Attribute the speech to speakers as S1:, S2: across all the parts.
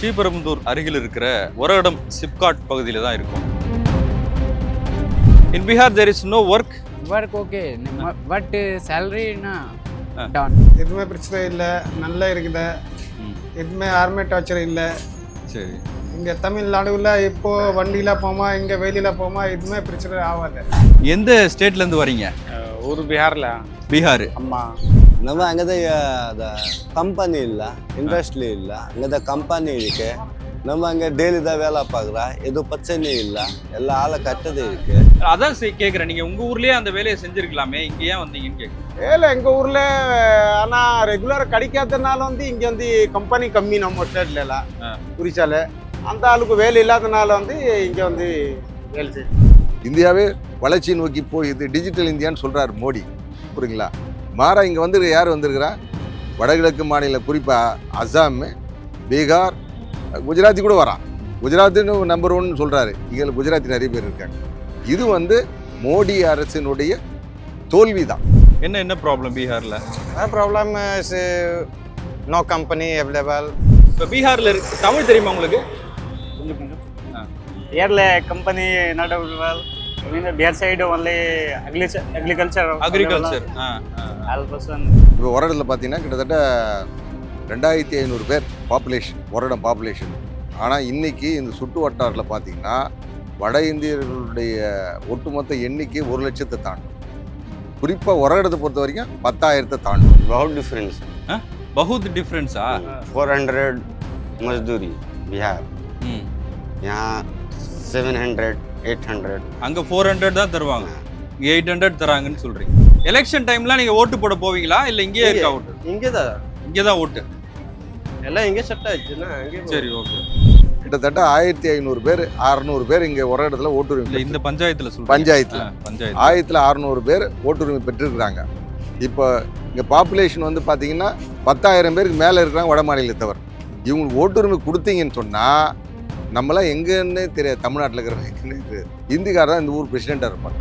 S1: ஸ்ரீபெரும்புதூர் அருகில் இருக்கிற ஒரு இடம் சிப்காட் பகுதியில் தான் இருக்கும். In Bihar there is
S2: no work work okay but
S1: சேலரினா
S2: Don
S3: எதுவுமே பிரச்சனை இல்லை. நல்லா இருக்குது. எதுவுமே ஆர்மே டார்ச்சர் இல்லை.
S1: சரி.
S3: இங்கே தமிழ்நாடுல இப்போ வண்டியில் போமா இங்கே வெளியில் போமா எதுவுமே பிரச்சனை ஆகாது
S1: எந்த ஸ்டேட்லேருந்து வரீங்க?
S3: ஒரு பீகாரில்
S1: பீகார்
S3: ஆமாம்
S4: ನಮ್ಮ ಹಂಗದ ಅದ ಕಂಪನಿ ಇಲ್ಲ ಇಂಡಸ್ಟ್ರಿ ಇಲ್ಲ ಹಂಗದ ಕಂಪನಿ ಇದಕ್ಕೆ நம்ம அங்கே டெய்லி தான் வேலை பார்க்குறா எதுவும் பிரச்சனை இல்லை எல்லா ஆளை கட்டது இருக்கு
S1: அதான் சே- கேக்குறேன் நீங்க உங்க ஊர்லயே அந்த வேலையை செஞ்சிருக்கலாமே இங்க ஏன் வந்தீங்கன்னு கேக்குறேன்
S3: வேலை எங்கள் ஊரில் ஆனால் ரெகுலராக கிடைக்காதனால வந்து இங்கே வந்து கம்பெனி கம்மி நம்ம ஸ்டேட்ல எல்லாம்
S1: ஆ.
S3: குறிச்சால அந்த ஆளுக்கு வேலை இல்லாதனால வந்து இங்கே வந்து வேலை செய்யும்
S5: இந்தியாவே வளர்ச்சியை நோக்கி போகுது டிஜிட்டல் இந்தியான்னு சொல்றாரு மோடி புரியுங்களா மாறா இங்கே வந்து யார் வந்திருக்கிறா? வடகிழக்கு மாநில குறிப்பாக அசாம் பீகார் குஜராத்தி கூட வரான் குஜராத்துன்னு நம்பர் ஒன் சொல்கிறாரு இங்கே குஜராத்தி நிறைய பேர் இருக்காங்க. இது வந்து மோடி அரசினுடைய தோல்வி தான்
S1: என்ன என்ன ப்ராப்ளம் பீகார்ல?
S3: ப்ராப்ளம் நோ கம்பெனி அவைலபிள்
S1: இப்ப பீகார்ல இருக்கு தமிழ் தெரியுமா உங்களுக்கு?
S6: Here company not available. There side only agriculture agriculture
S5: இப்போ வருடத்தில் பார்த்தீங்கன்னா கிட்டத்தட்ட ரெண்டாயிரத்தி ஐநூறு பேர் பாப்புலேஷன் வருடம் பாப்புலேஷன் ஆனால் இன்றைக்கி இந்த சுட்டு வட்டாரத்தில் பார்த்தீங்கன்னா வட இந்தியர்களுடைய ஒட்டுமொத்த எண்ணிக்கை ஒரு லட்சத்தை தாண்டும். குறிப்பாக உரகடத்தை பொறுத்த வரைக்கும் பத்தாயிரத்தை தாண்டும்.
S4: பகுத் டிஃப்ரென்ஸ்
S1: பகுத் டிஃப்ரென்ஸா
S4: ஃபோர் ஹண்ட்ரட் மஸ்தூரி பிஹார் யா செவன் ஹண்ட்ரட் எயிட் ஹண்ட்ரட்.
S1: அங்கே ஃபோர் ஹண்ட்ரட் தான் தருவாங்க. இங்கே எயிட் ஹண்ட்ரட் தராங்கன்னு சொல்கிறீங்க எலெக்ஷன் டைம்லாம் நீங்கள் ஓட்டு போட போவீங்களா? இல்லை இங்கேயே இருக்கா ஓட்டு?
S7: இங்கே தான்
S1: இங்கே தான் ஓட்டு.
S7: எல்லாம் இங்கே செட் ஆயிடுச்சுன்னா
S1: சரி ஓகே.
S5: கிட்டத்தட்ட ஆயிரத்தி ஐநூறு பேர் அறநூறு பேர் இங்கே ஒரு
S1: இடத்துல
S5: ஓட்டுரிமை
S1: இந்த பஞ்சாயத்தில்
S5: பஞ்சாயத்தில்.
S1: பஞ்சாயத்து
S5: ஆயிரத்தில் அறநூறு பேர் ஓட்டுரிமை பெற்றிருக்கிறாங்க. இப்போ இங்கே பாப்புலேஷன் வந்து பார்த்தீங்கன்னா பத்தாயிரம் பேருக்கு மேலே இருக்கிறாங்க வட மாநிலத்தவர் இவங்களுக்கு ஓட்டுரிமை கொடுத்தீங்கன்னு சொன்னால் நம்மளாம் எங்கன்னு தெரியாது. தமிழ்நாட்டில் இருக்கிறவங்க இந்திக்கார் தான் இந்த ஊர் பிரசிடெண்ட்டாக இருப்பாங்க.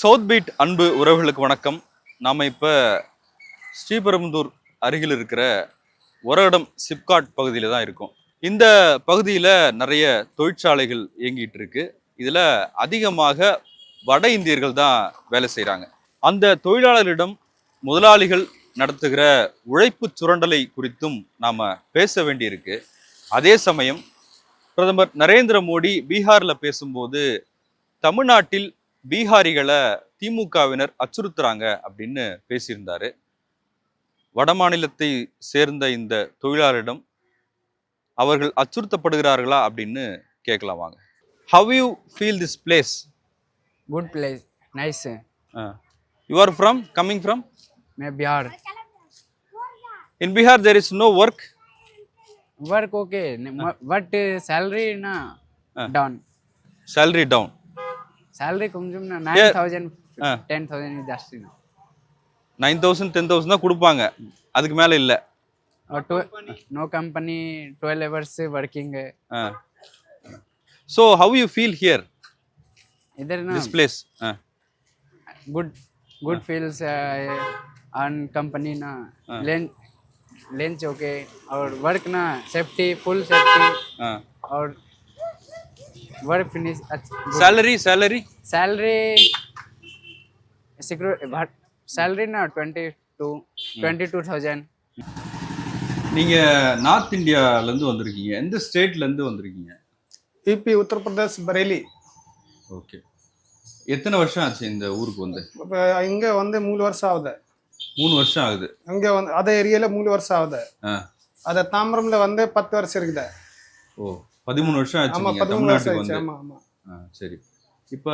S1: சவுத் பீட் அன்பு உறவுகளுக்கு வணக்கம். நாம் இப்போ ஸ்ரீபெரும்புதூர் அருகில் இருக்கிற ஒரகடம் சிப்காட் பகுதியில் தான் இருக்கோம். இந்த பகுதியில் நிறைய தொழிற்சாலைகள் இயங்கிட்டு இருக்கு இதில் அதிகமாக வட இந்தியர்கள் தான் வேலை செய்கிறாங்க அந்த தொழிலாளர்களிடம் முதலாளிகள் நடத்துகிற உழைப்பு சுரண்டலை குறித்தும் நாம் பேச வேண்டியிருக்கு. அதே சமயம் பிரதமர் நரேந்திர மோடி பீகாரில் பேசும்போது தமிழ்நாட்டில் பீகாரிகளை திமுகவினர் அச்சுறுத்துறாங்க அப்படின்னு பேசியிருந்தாரு. வடமாநிலத்தை சேர்ந்த இந்த தொழிலாளரிடம் அவர்கள் அச்சுறுத்தப்படுகிறார்களா அப்படின்னு கேட்கலாம் வாங்க. How you feel this place
S2: good place
S1: nice you are from coming from
S2: May Bihar in Bihar there
S1: is
S2: no
S1: work work?
S2: Okay uh, but uh, salary
S1: down
S2: uh, கொஞ்சம்
S1: salary
S2: down டென் தௌசண்ட் ஜாஸ்தி
S1: nine thousand ten thousand தான் கொடுப்பாங்க. அதுக்கு மேலே இல்லை.
S2: और no company twelve hours से working है।
S1: So how you feel here
S2: इधर ना
S1: this place
S2: good good feels and company ना।
S1: लेन
S2: लेंच होके और वर्क ना सेफ्टी फुल सेफ्टी और work finish
S1: salary salary
S2: salary secure salary ना twenty two twenty two thousand
S1: நீங்க நார்த் இந்தியால இருந்து வந்திருக்கீங்க. எந்த ஸ்டேட்ல இருந்து வந்திருக்கீங்க?
S3: யூபி உத்தரப்பிரதேஷ் பரேலி.
S1: ஓகே. எத்தனை வருஷம் ஆச்சு இந்த ஊருக்கு வந்து?
S3: இப்போ இங்கே வந்து மூணு வருஷம் ஆகுது.
S1: மூணு வருஷம் ஆகுது.
S3: இங்கே வந்து அதே ஏரியாவில் மூணு வருஷம் ஆகுது. அதை தாம்பரம்ல வந்து பத்து வருஷம் இருக்குது.
S1: ஓ பதிமூணு வருஷம் ஆச்சு
S3: ஆமா
S1: நீங்க
S3: பதிமூணு வருஷம் ஆச்சு.
S1: வந்து.
S3: ஆமா ஆமா.
S1: ஆ, சரி. இப்ப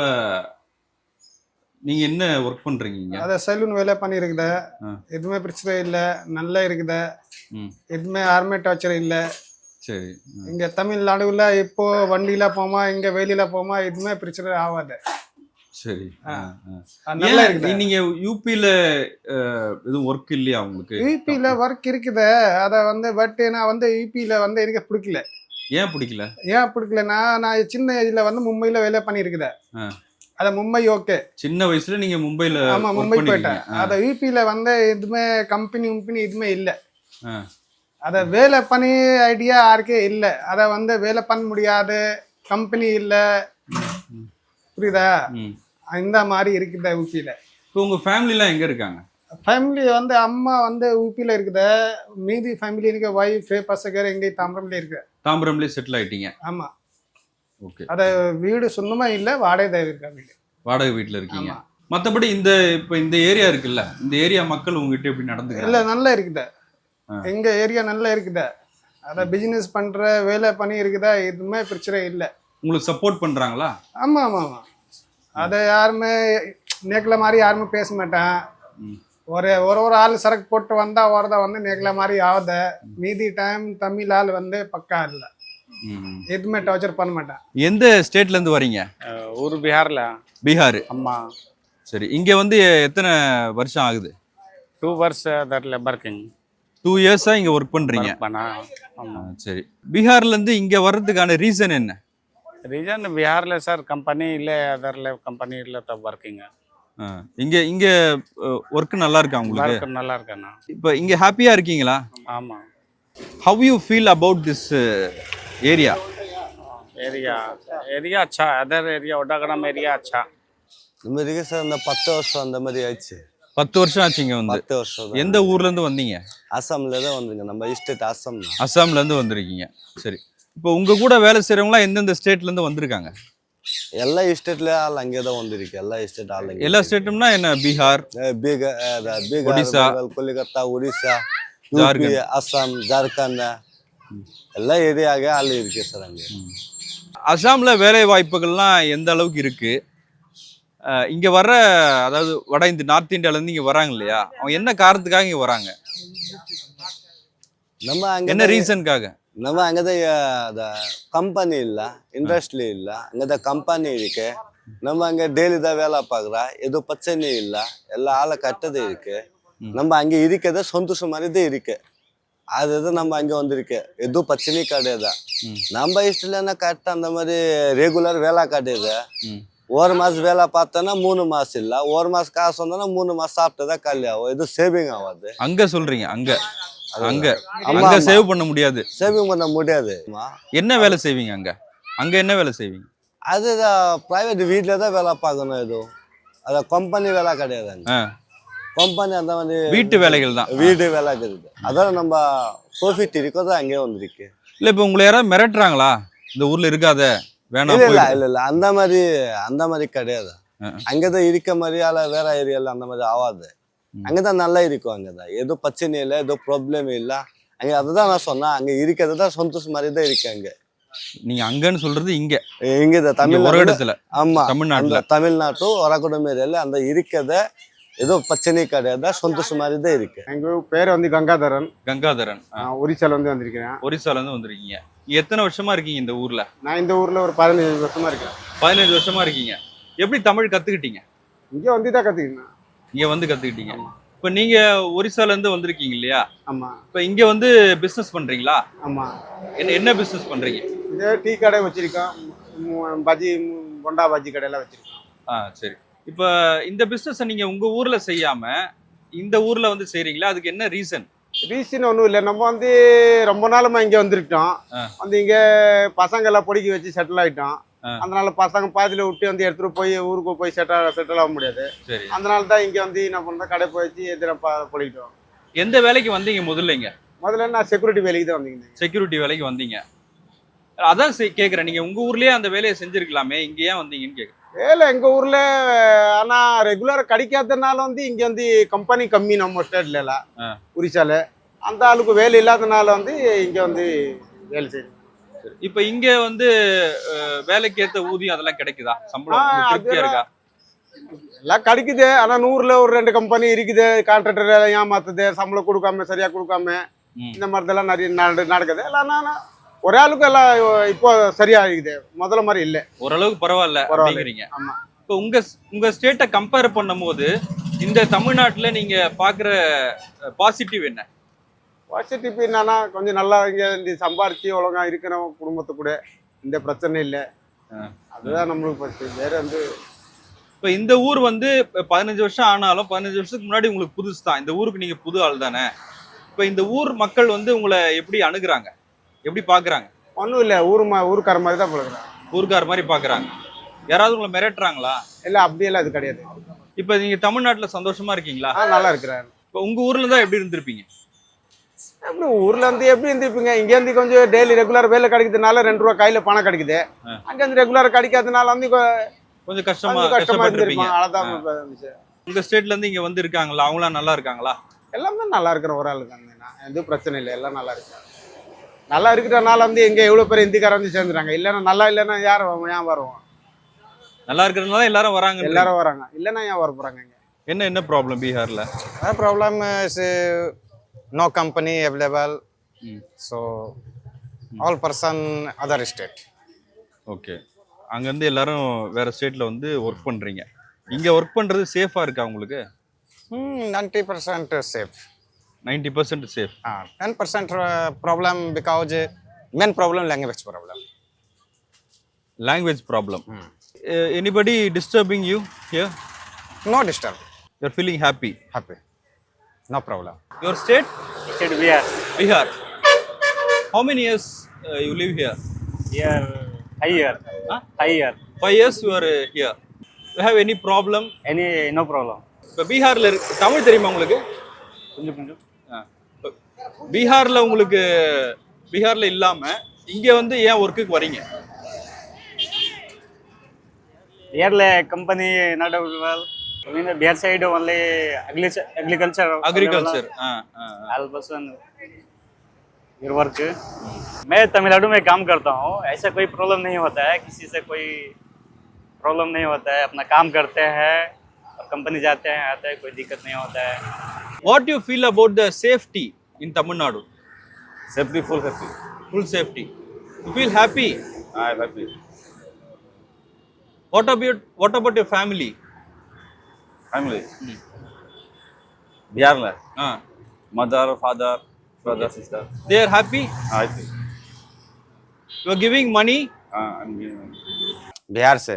S1: நீங்க என்ன ஒர்க் பண்றீங்க?
S3: அதை சலூன் வேலை பண்ணியிருக்குது.
S1: ஆ.
S3: எதுவுமே பிரச்சனை இல்லை. நல்லா இருக்குது. எதுவுமே யாருமே டார்ச்சர் இல்லை.
S1: சரி.
S3: இங்கே தமிழ்நாடுல இப்போ வண்டியில போமா இங்கே வெளியில போமா எதுவுமே பிரச்சனை ஆகாது.
S1: சரி.
S3: நல்லா இருக்குது.
S1: நீங்க யூபில எதுவும் ஒர்க் இல்லையா உங்களுக்கு?
S3: யூபியில் ஒர்க் இருக்குது. அதை வந்து பட் நான் வந்து யூபியில் வந்து எனக்கு பிடிக்கல.
S1: ஏன் பிடிக்கல?
S3: ஏன் பிடிக்கலன்னா நான் சின்ன ஏஜ்ல வந்து மும்பைல வேலை பண்ணியிருக்கிறேன்
S1: ஆ.
S3: அத மும்பை ஓகே.
S1: சின்ன வயசுல நீங்க மும்பைல
S3: ஆமா மும்பை. போயிட்டேன். அத யூபியில வந்து எதுவுமே கம்பெனி கம்பெனி எதுவுமே இல்ல. அத வேலை பண்ணி ஐடியா யாருக்கே இல்ல. அத வந்து வேலை பண்ண முடியாது. கம்பெனி இல்ல. புரியுதா. இந்த மாதிரி இருக்குது யூபியில
S1: இப்போ உங்க ஃபேமிலி எல்லாம் எங்க இருக்காங்க?
S3: ஃபேமிலி வந்து அம்மா வந்து யூபியில இருக்குது. மீதி ஃபேமிலி இருக்கு ஒய்ஃப் பசங்க எங்கே தாம்பரம்ல இருக்கு.
S1: தாம்பரம்லயே செட்டில் ஆயிட்டீங்க.
S3: ஆமா.
S1: ஓகே.
S3: அத வீடு சொந்தமா இல்ல வாடகை இருக்கா வீடு?
S1: வாடகை வீட்ல இருக்கீங்க. மத்தபடி இந்த இப்ப இந்த ஏரியா இருக்குல்ல இந்த ஏரியா மக்கள் உங்ககிட்ட எப்படி
S3: இல்ல
S1: நடந்துக்கிறாங்க
S3: நல்லா இருக்குது.
S1: ஆ.
S3: எங்க ஏரியா நல்லா இருக்குது. அத பிசினஸ் பண்ற வேலை பண்ணி இருக்குதா எதுவுமே பிரச்சனை இல்ல.
S1: உங்களுக்கு சப்போர்ட் பண்றாங்களா?
S3: ஆமா ஆமா ஆமா. அத யாருமே நேக்கல மாதிரி யாருமே பேச மாட்டேன். ஒரு ஒரு ஒரு ஆள் சரக்கு போட்டு வந்தா வரத வந்து நேக்கல மாதிரி ஆகுத மீதி டைம் தமிழ் ஆள் வந்து பக்கா இல்ல. எதுவுமே டார்ச்சர் பண்ண மாட்டேன்.
S1: எந்த ஸ்டேட்ல இருந்து வரீங்க?
S6: ஊர் பீகார்ல.
S1: பீகார்.
S6: அம்மா
S1: சரி இங்க வந்து எத்தனை வருஷம் ஆகுது?
S6: டூ இயர்ஸ் தர்ல ஒர்க்கிங்
S1: டூ இயர்ஸா இங்க ஒர்க் பண்றீங்க? சரி. பீகார்ல இருந்து இங்க வர்றதுக்கான ரீசன் என்ன?
S6: ரீசன் பீகார்ல சார் கம்பெனி இல்ல அதர்ல கம்பெனி இல்ல தான்
S1: ஒர்க்கிங்க இங்க இங்க ஒர்க் நல்லா இருக்கா உங்களுக்கு?
S6: நல்லா இருக்கேண்ணா
S1: இப்போ இங்க ஹாப்பியா இருக்கீங்களா?
S6: ஆமா.
S1: How you feel about this area
S6: area area அச்சா அதர் ஏரியா ஒட்டகடம் ஏரியா அச்சா
S4: இந்த மாதிரி இருக்கு சார் இந்த பத்து வருஷம் அந்த மாதிரி ஆயிடுச்சு.
S1: பத்து வருஷம் ஆச்சுங்க வந்து.
S4: பத்து வருஷம்
S1: எந்த ஊர்ல இருந்து வந்தீங்க?
S4: அசாம்ல தான் வந்துங்க நம்ம இஸ்டேட் அசாம் தான்.
S1: அசாம்ல இருந்து வந்திருக்கீங்க. சரி. இப்போ உங்க கூட வேலை செய்றவங்களாம் எந்தெந்த ஸ்டேட்ல இருந்து வந்திருக்காங்க?
S4: எல்லா இஸ்டேட்ல ஆள் அங்கே தான் வந்திருக்கு. எல்லா இஸ்டேட் ஆள்
S1: எல்லா ஸ்டேட்டும்னா என்ன? பீகார்
S4: பீகார்
S1: ஒடிசா.
S4: கொல்கத்தா ஒடிசா யூபி ஜார்க்கண்ட். அசாம் ஜார்க்கண்ட் எல்லா ஏரியாவே ஆள் இருக்கு சார் அங்கே?
S1: அஸ்ஸாம்ல வேலை வாய்ப்புகள்லாம் எந்த அளவுக்கு இருக்கு? அஹ் இங்க வர்ற அதாவது வட இந்த நார்த் இந்தியால இருந்து இங்க வராங்க இல்லையா? அவங்க என்ன காரணத்துக்காக இங்க வராங்க?
S4: நம்ம அங்கே
S1: என்ன ரீசனுக்காக
S4: நம்ம அங்கதான் கம்பெனி இல்ல இண்டஸ்ட்ரி இல்ல அங்கதான் கம்பெனி இருக்கு. நம்ம அங்க டெய்லி தான் வேலை பார்க்குறா எதுவும் பிரச்சனை இல்ல எல்லா ஆளை கட்டது இருக்கு. நம்ம அங்க இருக்கிறத சந்தோஷம் மாதிரி தான் இருக்கு அதுதான் நம்ம அங்க வந்திருக்கு. எதுவும் பிரச்சனையும் கிடையாது. நம்ம இஷ்டம்னா கரெக்டாக அந்த மாதிரி ரெகுலர் வேலை கிடையாது. ஒரு மாசம் வேலை பார்த்தோன்னா மூணு மாசம் இல்ல. ஒரு மாசம் காசு வந்தோன்னா மூணு மாசம் சாப்பிட்டதா காலி ஆகும். எதுவும் சேவிங் ஆகாது.
S1: அங்க சொல்றீங்க அங்க. அங்க. அங்க. சேவ் பண்ண முடியாது.
S4: சேவிங் பண்ண முடியாது.
S1: என்ன வேலை செய்வீங்க அங்க? அங்க என்ன வேலை செய்வீங்க?
S4: அதுதான் ப்ரைவேட் வீட்டில் தான் வேலை பார்க்கணும் எதுவும். அதான் கம்பெனி வேலை கிடையாது கம்பெனி அந்த மாதிரி
S1: வீட்டு வேலைகள் தான்.
S4: வீடு வேலை இருக்குது. அதான் நம்ம ப்ராஃபிட் இருக்கோ தான் அங்கேயே வந்திருக்கு.
S1: இல்ல இப்ப உங்களை யாராவது மிரட்டுறாங்களா? இந்த ஊர்ல இருக்காத வேணாம்
S4: இல்ல இல்ல. இல்ல அந்த மாதிரி அந்த மாதிரி கிடையாது.
S1: ஆ.
S4: அங்கதான் இருக்க மாதிரி ஆல வேற ஏரியால அந்த மாதிரி ஆகாது
S1: ம்.
S4: அங்கதான் நல்லா இருக்கும் அங்கதான். ஏதோ பிரச்சனை இல்லை ஏதோ ப்ராப்ளம் இல்லை. அங்க அதுதான் நான் சொன்னேன் அங்க இருக்கிறது தான் சந்தோஷம் மாதிரி தான் இருக்கு அங்க.
S1: நீங்க அங்கன்னு சொல்றது இங்க. இங்க ஒரு
S4: தமிழ்நாடு
S1: இடத்துல.
S4: ஆமா
S1: தமிழ்நாட்டுல.
S4: தமிழ்நாட்டு ஒரகுடம் ஏரியால அந்த இருக்கிறத ஏதோ பிரச்சனை கிடையாது? சந்தோஷம் மாதிரி தான் இருக்கு.
S3: எங்க பேர் வந்து கங்காதரன்.
S1: கங்காதரன்.
S3: ஒரிசால வந்து வந்திருக்கிறேன்.
S1: ஒரிசால இருந்து வந்திருக்கீங்க. எத்தனை வருஷமா இருக்கீங்க இந்த ஊர்ல?
S3: நான் இந்த ஊர்ல ஒரு பதினஞ்சு வருஷமா இருக்கேன்
S1: பதினஞ்சு வருஷமா இருக்கீங்க. எப்படி தமிழ் கத்துக்கிட்டீங்க?
S3: இங்க வந்து தான் கத்துக்கிட்டேன்.
S1: இங்க வந்து கத்துக்கிட்டீங்க. இப்ப நீங்க ஒரிசால இருந்து வந்திருக்கீங்க இல்லையா?
S3: ஆமா.
S1: இப்ப இங்க வந்து பிசினஸ் பண்றீங்களா?
S3: ஆமா.
S1: என்ன என்ன பிசினஸ் பண்றீங்க?
S3: இதே டீ கடை வச்சிருக்கோம். பஜ்ஜி பொண்டா பஜ்ஜி கடையெல்லாம் வச்சிருக்கோம்.
S1: ஆ சரி. இப்ப இந்த பிசினஸ் நீங்க உங்க ஊர்ல செய்யாம இந்த ஊர்ல வந்து செய்றீங்களா? அதுக்கு என்ன ரீசன்
S3: ரீசன் ஒன்றும் இல்லை. நம்ம வந்து ரொம்ப நாளுமா இங்கே வந்துருக்கோம்
S1: ஆ.
S3: வந்து இங்கே பசங்கெல்லாம் பொடிக்க வச்சு செட்டில் ஆயிட்டோம்.
S1: ஆ.
S3: அதனால பசங்க பாதியில் விட்டு வந்து எடுத்துட்டு போய் ஊருக்கு போய் செட்டில் செட்டில் ஆக முடியாது.
S1: சரி.
S3: அதனால தான் இங்கே வந்து என்ன பண்ணுறோம் கடை போய் வச்சு எதிர பொழிக்கிட்டோம்
S1: எந்த வேலைக்கு வந்தீங்க முதல்ல இங்க
S3: முதல்ல நான் செக்யூரிட்டி வேலைக்கு தான் வந்தீங்க.
S1: செக்யூரிட்டி வேலைக்கு வந்தீங்க. அதான் செ- கேக்குறேன். நீங்க உங்க ஊர்லயே அந்த வேலையை செஞ்சிருக்கலாமே. இங்க ஏன் வந்தீங்கன்னு கேக்குறேன்.
S3: வேலை எங்கள் ஊரில் ஆனால் ரெகுலராக கிடைக்காதனால வந்து இங்கே வந்து கம்பெனி கம்மி நம்ம ஸ்டேட்ல. ஒரிசால. அந்த ஆளுக்கு வேலை இல்லாதனால வந்து இங்கே வந்து வேலை செய்யுது
S1: இப்ப இங்க வந்து வேலைக்கு ஏத்த ஊதியம் அதெல்லாம் கிடைக்குதா? சம்பளம்
S3: ஆ,
S1: உங்களுக்கு திருப்தியா இருக்கா?
S3: எல்லாம் கிடைக்குது. ஆனா நூறுல ஒரு ரெண்டு கம்பெனி இருக்குது. கான்ட்ராக்டர் ஏமாத்துது. சம்பளம் கொடுக்காம சரியா கொடுக்காம. இந்த மாதிரிலாம் நிறைய நட- நடக்குது. எல்லாம் நான் ஒரே ஆளுக்கு எல்லாம் இப்போ சரியா இருக்குது முதல்ல மாதிரி இல்லை.
S1: ஓரளவுக்கு
S3: பரவாயில்ல.
S1: அப்படிங்கிறீங்க.
S3: ஆமா.
S1: இப்போ உங்க உங்க ஸ்டேட்டை கம்பேர் பண்ணும்போது இந்த தமிழ்நாட்டுல நீங்க பாக்குற பாசிட்டிவ் என்ன?
S8: பாசிட்டிவ் என்னன்னா கொஞ்சம் நல்லா இங்கே இந்த சம்பாரிச்சு ஒழுங்கா இருக்கிறோம் குடும்பத்து கூட இந்த பிரச்சனை இல்லை. அதுதான் நம்மளுக்கு ஃபர்ஸ்ட் வேற வந்து
S1: இப்போ இந்த ஊர் வந்து இப்ப பதினஞ்சு வருஷம் ஆனாலும் பதினஞ்சு வருஷத்துக்கு முன்னாடி உங்களுக்கு புதுசு தான். இந்த ஊருக்கு நீங்க புது ஆள் தானே. இப்போ இந்த ஊர் மக்கள் வந்து உங்களை எப்படி அணுகுறாங்க? எப்படி பாக்குறாங்க?
S8: ஒன்றும் இல்லை ஊர் மா ஊருக்கார மாதிரி தான் பழகுறேன்
S1: ஊர்க்கார் மாதிரி பாக்குறாங்க. யாராவது உங்களை மிரட்டுறாங்களா?
S8: இல்லை அப்படியெல்லாம் அது கிடையாது.
S1: இப்போ நீங்க தமிழ்நாட்டுல சந்தோஷமா இருக்கீங்களா?
S8: ஆ நல்லா இருக்கிறேன்
S1: இப்போ உங்க ஊர்ல தான் எப்படி இருந்திருப்பீங்க?
S8: அப்படி ஊர்ல இருந்து எப்படி இருந்திருப்பீங்க? இங்க இருந்து கொஞ்சம் டெய்லி ரெகுலர் வேலை கிடைக்கிறதுனால ரெண்டு ரூபா கையில பணம் கிடைக்குது. அங்க இருந்து ரெகுலர் கிடைக்காதனால வந்து
S1: கொஞ்சம் கஷ்டமா
S8: கஷ்டமா இருந்திருப்பாங்க இருந்துச்சு.
S1: உங்க ஸ்டேட்ல இருந்து இங்க வந்து இருக்காங்களா அவங்களாம் நல்லா இருக்காங்களா?
S8: எல்லாமே நல்லா இருக்கிற ஒரு ஆள் நான் எதுவும் பிரச்சனை இல்லை எல்லாம் நல்லா இருக்கு நல்லா இருக்கிறனால வந்து எங்க எவ்வளவு பேர் இந்திக்கார வந்து சேர்ந்துறாங்க? இல்லைன்னா நல்லா இல்லைன்னா யார் ஏன் வருவோம்
S1: நல்லா இருக்கிறதுனால எல்லாரும் வராங்க
S8: எல்லாரும் வராங்க. இல்லைன்னா ஏன் வர போறாங்க இங்க?
S1: என்ன என்ன ப்ராப்ளம் பீகார்ல?
S9: is uh, no company available. So all person other state.
S1: Okay அங்க இருந்து எல்லாரும் வேற ஸ்டேட்ல வந்து ஒர்க் பண்றீங்க. இங்க ஒர்க் பண்றது சேஃபா இருக்கா உங்களுக்கு?
S9: 90% safe.
S1: Ninety percent safe
S9: Uh, 10% uh, problem because uh, main problem language problem.
S1: Language problem anybody disturbing you here
S9: No disturb.
S1: You are feeling
S9: happy Happy. No problem.
S1: Your state
S6: State we are
S1: Bihar how many years you live here
S6: here high year.
S1: Huh?
S6: High year.
S1: Five years you are here you have any problem
S6: Any no problem.
S1: இப்போ பீகார்ல இருக்கு தமிழ் தெரியுமா உங்களுக்கு
S6: கொஞ்சம் கொஞ்சம்
S1: ஆ. இப்ப பீகார்ல உங்களுக்கு பீகார்ல இல்லாம இங்க வந்து ஏன் ஒர்க்குக்கு வரீங்க
S6: Here company not available. I mean, Bihar side only agriculture. Agriculture.
S1: Agriculture
S6: All person your work. मैं तमिलनाडु में काम करता हूँ ऐसा कोई प्रॉब्लम नहीं होता है किसी से कोई प्रॉब्लम नहीं होता है अपना काम करते हैं और कंपनी जाते हैं आते हैं कोई दिक्कत नहीं होता है
S1: what you feel about the Safety in Tamil Nadu
S10: Safety, full happy.
S1: Full safety you feel happy
S10: I'm happy.
S1: What about what about your family
S10: Family. Bihar la.
S1: Ah
S10: Mother, father, brother, sister.
S1: They are happy
S10: Happy.
S1: You are giving money
S10: Ah, I'm giving.
S9: Bihar से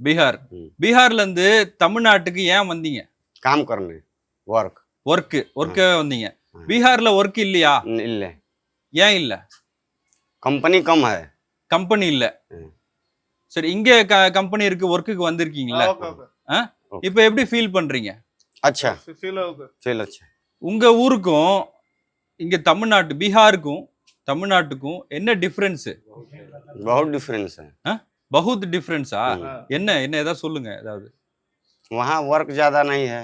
S1: பீகார்
S9: ம்.
S1: பீகார்ல இருந்து தமிழ்நாட்டுக்கு ஏன் வந்தீங்க
S9: काम करने work.
S1: Work ஒர்க்க வந்தீங்க பீகார்ல ஒர்க் இல்லையா
S9: இல்லை
S1: ஏன் இல்ல
S9: कंपनी कम है
S1: கம்பெனி இல்ல
S9: ம்.
S1: சரி இங்க கம்பெனி இருக்கு ஒர்க்குக்கு வந்திருக்கீங்களா ஆ? இப்ப எப்படி ஃபீல் பண்றீங்க
S9: अच्छा फील अच्छा
S1: உங்க ஊருக்கும் இங்க தமிழ்நாட்டு பீகாருக்கும் தமிழ்நாட்டுக்கும் என்ன டிஃபரன்ஸ்
S9: बहुत डिफरेंस है
S1: பகுத் டிஃபரன்ஸா என்ன என்ன ஏதாவது சொல்லுங்க ஏதாவது
S9: वहाँ वर्क ज़्यादा नहीं है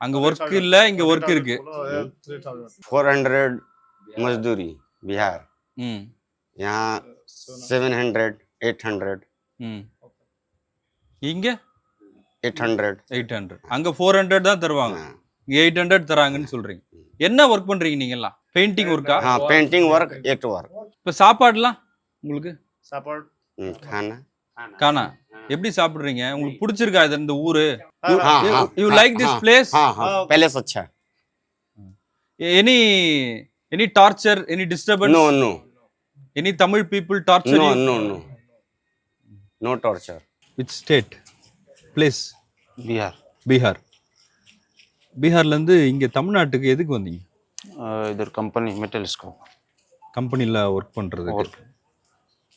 S1: அங்க ஒர்க் இல்ல இங்க ஒர்க் இருக்கு
S9: फोर हंड्रेड मजदूरी बिहार
S1: ம்
S9: यहाँ सेवन हंड्रेड एट हंड्रेड
S1: ம் இங்க
S9: एट हंड्रेड
S1: எயிட் ஹண்ட்ரட் அங்க ஃபோர் ஹண்ட்ரட் தான் தருவாங்க இங்க எயிட் ஹண்ட்ரட் தராங்கன்னு சொல்றீங்க என்ன ஒர்க் பண்றீங்க நீங்க எல்லாம் பெயிண்டிங் ஒர்க்கா
S9: हाँ पेंटिंग वर्क एट वर्क
S1: இப்ப சாப்பாடுலாம் உங்களுக்கு
S6: Support.
S9: खाना
S1: காணா எப்படி சாப்பிடுறீங்க? உங்களுக்கு பிடிச்சிருக்கா இது இந்த ஊரு? You
S9: like this place palace
S1: அச்சா any any torture any
S9: disturbance no
S1: no any Tamil people
S9: torture no no no no
S1: torture which state
S7: place
S1: Bihar Bihar இருந்து இங்க தமிழ்நாட்டுக்கு எதுக்கு வந்தீங்க?
S7: இது ஒரு கம்பெனி மெட்டல்ஸ்க்கு
S1: கம்பெனில ஒர்க் பண்ணுறது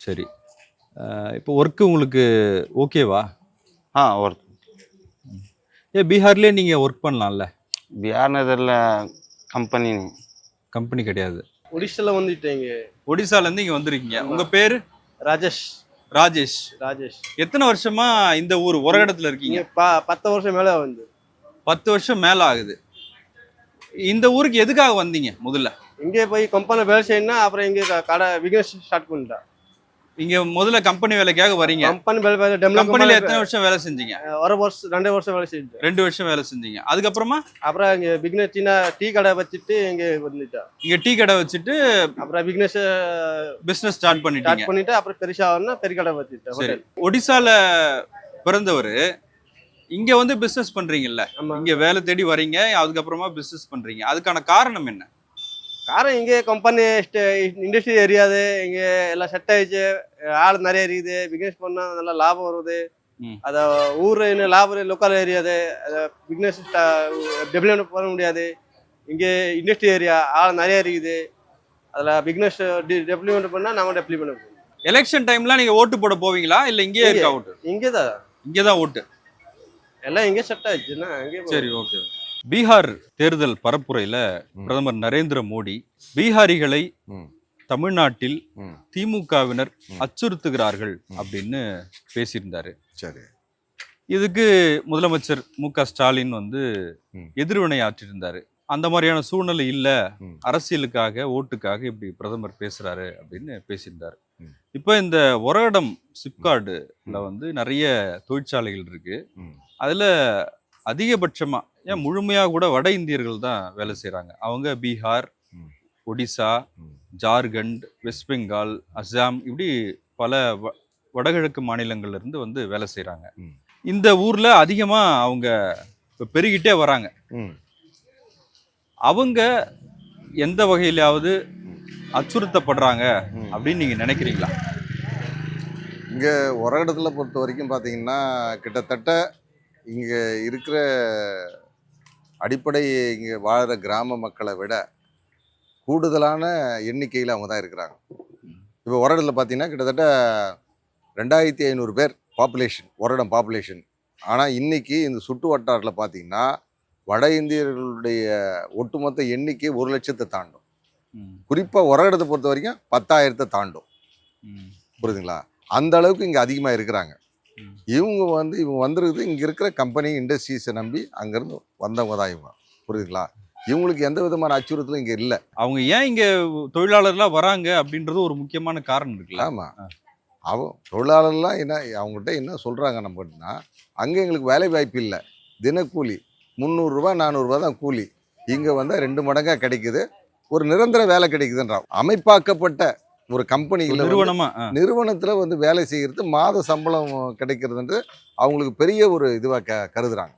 S1: சரி. இப்போ ஒர்க்கு உங்களுக்கு ஓகேவா
S7: ஆ ஒர்க்
S1: ஏ பீகார்லேயே நீங்கள் ஒர்க் பண்ணலாம்ல?
S7: பீகார் இதில் கம்பெனி
S1: கம்பெனி கிடையாது.
S7: ஒடிசால வந்துட்டேங்க
S1: ஒடிசாலேருந்து இங்கே வந்துருக்கீங்க. உங்கள் பேர்?
S7: ராஜேஷ்.
S1: ராஜேஷ்.
S7: ராஜேஷ்.
S1: எத்தனை வருஷமா இந்த ஊர் உரகடத்தில் இருக்கீங்க?
S7: ப பத்து வருஷம் மேலே வந்து.
S1: பத்து வருஷம் மேலே ஆகுது. இந்த ஊருக்கு எதுக்காக வந்தீங்க முதல்ல?
S7: இங்கே போய் கம்பெனி வேலை செய்யணும்னா அப்புறம் இங்கே கடை பிஸ்னஸ் ஸ்டார்ட் பண்ணிட்டேன்.
S1: இங்க முதல்ல கம்பெனி வேலைக்காக வரீங்க.
S7: கம்பெனி வேலை
S1: கம்பெனில எத்தனை வருஷம் வேலை செஞ்சீங்க?
S7: ஒரு வருஷம் ரெண்டு வருஷம் வேலை செஞ்சேன்.
S1: ரெண்டு வருஷம் வேலை செஞ்சீங்க. அதுக்கப்புறமா?
S7: அப்புறம் இங்கே பிக்னஸ் சின்ன டீ கடை வச்சுட்டு இங்கே வந்துட்டா.
S1: இங்க டீ கடை வச்சுட்டு
S7: அப்புறம் பிக்னஸ்
S1: பிசினஸ் ஸ்டார்ட் பண்ணிட்டீங்க.
S7: ஸ்டார்ட் பண்ணிட்டு அப்புறம் பெருசா ஆகணும்னா பெரிய கடை வச்சுட்டேன்.
S1: ஒடிசால பிறந்தவர். இங்க வந்து பிசினஸ் பண்றீங்கல்ல. இங்க வேலை தேடி வரீங்க அதுக்கப்புறமா பிசினஸ் பண்றீங்க. அதுக்கான காரணம் என்ன?
S7: காரணம் இங்கே கம்பெனி இண்டஸ்ட்ரி எரியாது இங்கே எல்லாம் செட் ஆயிடுச்சு. ஆள் நிறைய இருக்குது. பிஸ்னஸ் பண்ணால் நல்லா லாபம் வருது. அத ஊர் இன்னும் லாபம் லோக்கல் ஏரியாது பிஸ்னஸ் டெவலப் பண்ண முடியாது. இங்கே இண்டஸ்ட்ரி ஏரியா ஆள் நிறைய இருக்குது. அதில் பிஸ்னஸ் டெவலப்மெண்ட் பண்ணால் நம்ம டெவலப் பண்ண முடியும்.
S1: எலெக்ஷன் டைம்ல நீங்க ஓட்டு போட போவீங்களா? இல்ல இங்கேயே
S7: இங்கே.
S1: இருக்கா ஓட்டு?
S7: இங்கே தான்
S1: இங்கே தான் ஓட்டு.
S7: எல்லாம் இங்கே செட் ஆயிடுச்சுன்னா அங்கே
S1: சரி ஓகே பீகார் தேர்தல் பரப்புரையில. பிரதமர் நரேந்திர மோடி பீகாரிகளை. தமிழ்நாட்டில். திமுகவினர். அச்சுறுத்துகிறார்கள். அப்படின்னு பேசியிருந்தாரு
S5: சரி
S1: இதுக்கு முதலமைச்சர் மு க ஸ்டாலின் வந்து. எதிர்வினை ஆற்றிருந்தாரு அந்த மாதிரியான சூழ்நிலை இல்ல. அரசியலுக்காக ஓட்டுக்காக இப்படி பிரதமர் பேசுறாரு அப்படின்னு பேசியிருந்தாரு. இப்ப இந்த ஒரகடம் சிப்கார்டுல வந்து நிறைய தொழிற்சாலைகள் இருக்கு. அதுல அதிகபட்சமா ஏன் முழுமையா கூட வட இந்தியர்கள் தான் வேலை செய்றாங்க அவங்க பீகார். ஒடிசா. ஜார்க்கண்ட் வெஸ்ட் பெங்கால் அஸ்ஸாம் இப்படி பல வ- வடகிழக்கு மாநிலங்கள்ல இருந்து வந்து வேலை செய்றாங்க
S5: ம்.
S1: இந்த ஊர்ல அதிகமா அவங்க இப்ப பெருகிட்டே வராங்க அவங்க எந்த வகையிலாவது அச்சுறுத்தப்படுறாங்க. அப்படின்னு நீங்க நினைக்கிறீங்களா
S5: இங்கே உரகடத்துல பொறுத்த வரைக்கும் பார்த்தீங்கன்னா கிட்டத்தட்ட இங்கே இருக்கிற அடிப்படை இங்கே வாழ்கிற கிராம மக்களை விட கூடுதலான எண்ணிக்கையில் அவங்க தான் இருக்கிறாங்க. இப்போ உரடத்தில் பார்த்தீங்கன்னா கிட்டத்தட்ட ரெண்டாயிரத்தி ஐநூறு பேர் பாப்புலேஷன் உரடம் பாப்புலேஷன் ஆனால் இன்னைக்கு இந்த சுற்று வட்டாரத்தில் பார்த்தீங்கன்னா வட இந்தியர்களுடைய ஒட்டுமொத்த எண்ணிக்கை ஒரு லட்சத்தை தாண்டும். குறிப்பாக உரகடத்தை பொறுத்த வரைக்கும் பத்தாயிரத்தை தாண்டும். புரியுதுங்களா? அந்த அளவுக்கு இங்கே அதிகமாக இருக்கிறாங்க. இவங்க வந்து இவங்க வந்துருக்குது இங்கே இருக்கிற கம்பெனி இண்டஸ்ட்ரீஸை நம்பி அங்கேருந்து வந்தவங்க தான் இவங்க. புரியுதுங்களா? இவங்களுக்கு எந்த விதமான அச்சுறுத்தலும் இங்கே இல்லை.
S1: அவங்க ஏன் இங்க தொழிலாளர்களா வராங்க அப்படின்றது ஒரு முக்கியமான காரணம் இருக்குல்ல?
S5: ஆமாம் அவன் தொழிலாளர்லாம் என்ன அவங்ககிட்ட என்ன சொல்கிறாங்க நம்மகிட்டனா அங்கே எங்களுக்கு வேலை வாய்ப்பு இல்லை. தினக்கூலி முந்நூறுரூவா நானூறுரூவா தான் கூலி. இங்கே வந்தால் ரெண்டு மடங்காக கிடைக்குது. ஒரு நிரந்தர வேலை கிடைக்குதுன்றான் அமைப்பாக்கப்பட்ட ஒரு கம்பெனி
S1: ஒரு நிறுவனமா? ஆ,
S5: நிறுவனத்தில் வந்து வேலை செய்கிறது மாத சம்பளம் கிடைக்கிறதுன்றது அவங்களுக்கு பெரிய ஒரு இதுவாக க கருதுறாங்க.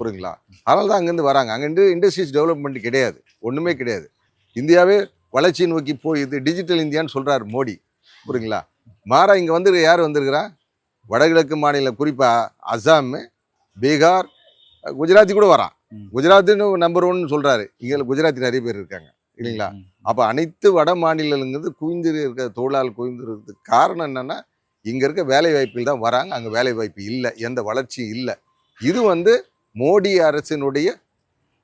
S5: புரியுங்களா? அதனால தான் அங்கேருந்து வராங்க. அங்கே இண்டஸ்ட்ரீஸ் டெவலப்மெண்ட் கிடையாது. ஒன்றுமே கிடையாது. இந்தியாவே வளர்ச்சி நோக்கி போய் இது டிஜிட்டல் இந்தியான்னு சொல்கிறார் மோடி. புரியுங்களா? மாறா இங்கே வந்து யார் வந்திருக்கிறா? வடகிழக்கு மாநிலம் குறிப்பாக அசாம் பீகார் குஜராத்தி கூட வரான். குஜராத்துன்னு நம்பர் ஒன்னு சொல்கிறாரு இங்கே குஜராத்தி நிறைய பேர் இருக்காங்க. இல்லைங்களா? அப்போ அனைத்து வட மாநிலங்கிறது குவிந்து இருக்கிற தொழிலாளர் குவிந்து இருக்கிறதுக்கு காரணம் என்னன்னா இங்கே இருக்க வேலை வாய்ப்புகள் தான் வராங்க. அங்கே வேலை வாய்ப்பு இல்லை. எந்த வளர்ச்சியும் இல்லை. இது வந்து மோடி அரசினுடைய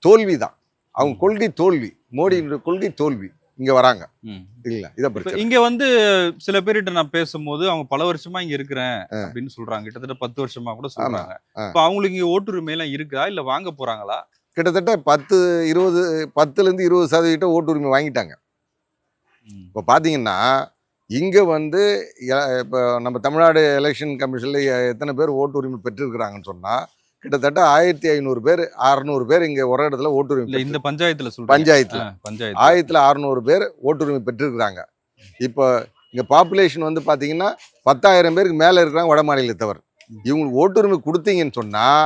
S5: தோல்வி தான். அவங்க கொள்கை தோல்வி. மோடியினுடைய கொள்கை தோல்வி. இங்கே வராங்க.
S1: இப்ப
S5: பிரச்சனை.
S1: இங்க வந்து சில பேர்கிட்ட நான் பேசும்போது அவங்க பல வருஷமா இங்க இருக்கிறேன் அப்படின்னு சொல்றாங்க. கிட்டத்தட்ட பத்து வருஷமா கூட சொல்றாங்க. இப்ப அவங்களுக்கு இங்க ஓட்டுரிமை எல்லாம் இருக்கா? இல்ல வாங்க போறாங்களா?
S5: கிட்டத்தட்ட பத்து இருபது பத்துலேருந்து இருபது சதவீதம் ஓட்டுரிமை வாங்கிட்டாங்க. இப்போ பார்த்தீங்கன்னா இங்கே வந்து இப்போ நம்ம தமிழ்நாடு எலெக்ஷன் கமிஷனில் எத்தனை பேர் ஓட்டு உரிமை பெற்றிருக்கிறாங்கன்னு சொன்னால் கிட்டத்தட்ட ஆயிரத்தி ஐநூறு பேர் அறநூறு பேர் இங்கே ஒரு இடத்துல ஓட்டுரிமை
S1: இந்த பஞ்சாயத்துல
S5: பஞ்சாயத்துல.
S1: பஞ்சாயத்து
S5: ஆயிரத்தில் அறநூறு பேர் ஓட்டுரிமை பெற்றிருக்கிறாங்க. இப்போ இங்கே பாப்புலேஷன் வந்து பார்த்தீங்கன்னா பத்தாயிரம் பேருக்கு மேலே இருக்கிறாங்க வட மாநிலத்தவர் இவங்களுக்கு ஓட்டுரிமை கொடுத்தீங்கன்னு சொன்னால்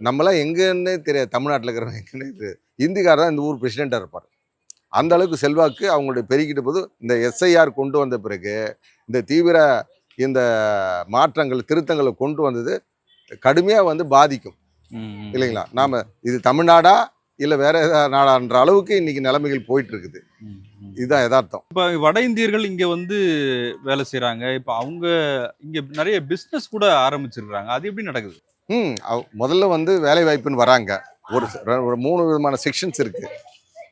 S5: நம்மளாம் எங்கன்னே தெரியாது. தமிழ்நாட்டில் இருக்கிறவங்க எங்கன்னே தெரியாது. இந்திக்கார் தான் இந்த ஊர் பிரசிடெண்ட்டாக இருப்பார். அந்த அளவுக்கு செல்வாக்கு அவங்களுடைய பெருகிட்ட போது இந்த எஸ்ஐஆர் கொண்டு வந்த பிறகு இந்த தீவிர இந்த மாற்றங்கள் திருத்தங்களை கொண்டு வந்தது கடுமையாக வந்து பாதிக்கும். இல்லைங்களா? நாம் இது தமிழ்நாடா இல்லை வேற ஏதாவது நாடான்ற அளவுக்கு இன்னைக்கு நிலைமைகள் போயிட்டு இருக்குது. இதுதான் யதார்த்தம்.
S1: இப்ப வட இந்தியர்கள் இங்க வந்து வேலை செய்றாங்க. இப்ப அவங்க இங்க நிறைய பிசினஸ் கூட ஆரம்பிச்சிருக்காங்க அது எப்படி நடக்குது?
S5: ம் அவ்- முதல்ல வந்து வேலை வாய்ப்புன்னு வராங்க. ஒரு ச- ஒரு மூணு விதமான செக்ஷன்ஸ் இருக்குது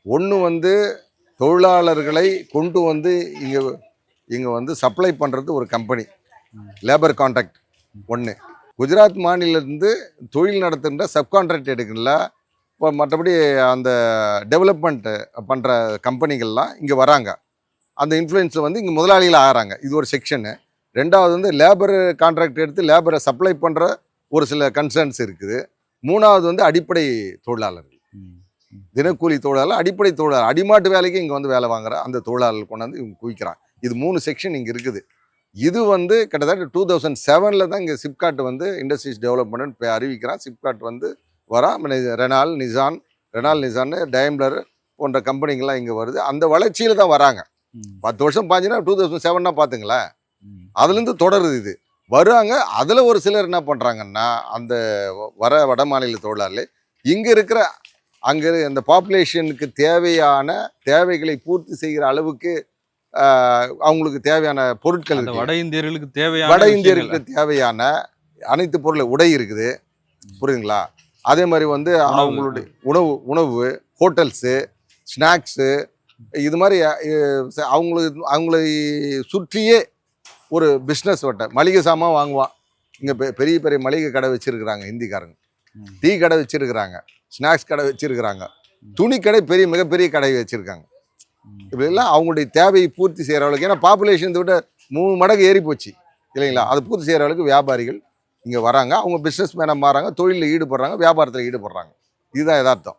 S5: ஒன்று வந்து தொழிலாளர்களை கொண்டு வந்து இங்கே இங்கே வந்து சப்ளை பண்ணுறது ஒரு கம்பெனி லேபர் கான்ட்ராக்ட் ஒன்று குஜராத் மாநிலத்திலிருந்து தொழில் நடத்துகின்ற சப்கான்ட்ராக்ட் எடுக்கல இப்போ மற்றபடி அந்த டெவலப்மெண்ட்டு பண்ணுற கம்பெனிகள்லாம் இங்கே வராங்க. அந்த இன்ஃப்ளூயன்ஸில் வந்து இங்கே முதலாளிகள் ஆகிறாங்க. இது ஒரு செக்ஷனு ரெண்டாவது வந்து லேபர் கான்ட்ராக்ட் எடுத்து லேபரை சப்ளை பண்ணுற ஒரு சில கன்சர்ன்ஸ் இருக்குது. மூணாவது வந்து அடிப்படை தொழிலாளர்கள். தினக்கூலி தொழிலாளர் அடிப்படை தொழிலாளர். அடிமாட்டு வேலைக்கு இங்கே வந்து வேலை வாங்குற அந்த தொழிலாளர்கள் கொண்டாந்து இவங்க குவிக்கிறான் இது மூணு செக்ஷன் இங்கே இருக்குது. இது வந்து கிட்டத்தட்ட டூ தௌசண்ட் செவனில் தான் இங்கே சிப்காட் வந்து இண்டஸ்ட்ரீஸ் டெவலப்மெண்ட் இப்போ அறிவிக்கிறான். சிப்காட் வந்து வரா Renault Nissan Renault Nissan Daimler போன்ற கம்பெனிங்கெல்லாம் இங்கே வருது. அந்த வளர்ச்சியில் தான் வராங்க. பத்து வருஷம் பாஞ்சுன்னா டூ தௌசண்ட் செவன்னா பார்த்துங்களேன் அதுலேருந்து தொடருது இது. வராங்க அதில் ஒரு சிலர் என்ன பண்ணுறாங்கன்னா அந்த வர வட மாநில தொழிலாளி இங்கே இருக்கிற அங்கே அந்த பாப்புலேஷனுக்கு தேவையான தேவைகளை பூர்த்தி செய்கிற அளவுக்கு அவங்களுக்கு தேவையான பொருட்கள்.
S1: வட இந்தியர்களுக்கு தேவையான
S5: வட. இந்தியர்களுக்கு தேவையான அனைத்து பொருள் உடை இருக்குது புரியுதுங்களா அதே மாதிரி வந்து. அவங்களுடைய உணவு உணவு ஹோட்டல்ஸு ஸ்நாக்ஸு இது மாதிரி அவங்களுக்கு அவங்களை சுற்றியே ஒரு பிஸ்னஸ் வட்டை. மளிகை சாமான் வாங்குவான். இங்கே பெரிய பெரிய மளிகை கடை வச்சிருக்கிறாங்க ஹிந்திக்காரங்க. டீ கடை வச்சிருக்கிறாங்க. ஸ்நாக்ஸ் கடை வச்சிருக்கிறாங்க. துணி கடை பெரிய மிகப்பெரிய கடை வச்சிருக்காங்க. இப்படி எல்லாம் அவங்களுடைய தேவையை பூர்த்தி செய்கிற அளவுக்கு ஏன்னா பாப்புலேஷன் விட மூணு மடங்கு ஏறி போச்சு இல்லைங்களா? அதை பூர்த்தி செய்கிற அளவுக்கு வியாபாரிகள் இங்கே வராங்க. அவங்க பிஸ்னஸ் மேனாக மாறாங்க. தொழிலில் ஈடுபடுறாங்க. வியாபாரத்தில் ஈடுபடுறாங்க. இதுதான் யதார்த்தம்.